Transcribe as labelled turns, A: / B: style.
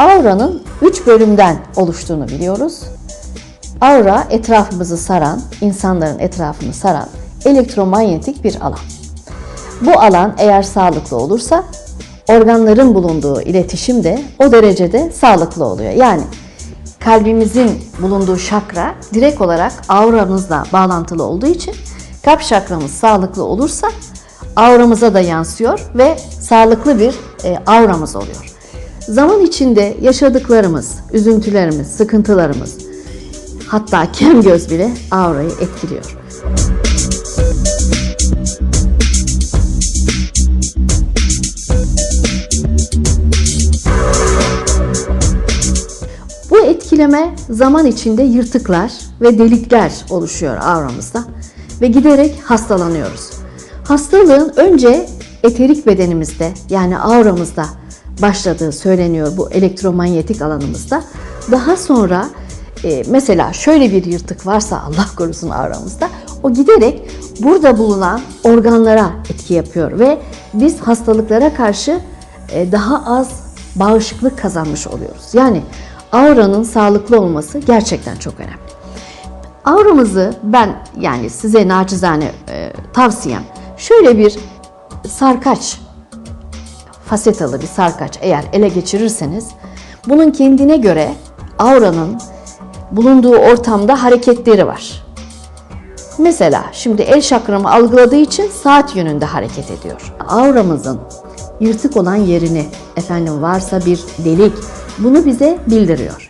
A: auranın 3 bölümden oluştuğunu biliyoruz. Aura etrafımızı saran, insanların etrafını saran elektromanyetik bir alan. Bu alan eğer sağlıklı olursa organların bulunduğu iletişim de o derecede sağlıklı oluyor. Yani kalbimizin bulunduğu şakra direkt olarak auramızla bağlantılı olduğu için kalp şakramız sağlıklı olursa auramıza da yansıyor ve sağlıklı bir e, auramız oluyor. Zaman içinde yaşadıklarımız, üzüntülerimiz, sıkıntılarımız, hatta kem göz bile aurayı etkiliyor. Bu etkileme zaman içinde yırtıklar ve delikler oluşuyor auramızda ve giderek hastalanıyoruz. Hastalığın önce eterik bedenimizde yani auramızda başladığı söyleniyor bu elektromanyetik alanımızda. Daha sonra e, mesela şöyle bir yırtık varsa Allah korusun auramızda o giderek burada bulunan organlara etki yapıyor ve biz hastalıklara karşı e, daha az bağışıklık kazanmış oluyoruz. Yani auranın sağlıklı olması gerçekten çok önemli. Auramızı ben yani size nacizane e, tavsiyem şöyle bir sarkaç fasetalı bir sarkaç eğer ele geçirirseniz bunun kendine göre auranın bulunduğu ortamda hareketleri var. Mesela şimdi el şakramı algıladığı için saat yönünde hareket ediyor. Auramızın yırtık olan yerini efendim varsa bir delik bunu bize bildiriyor.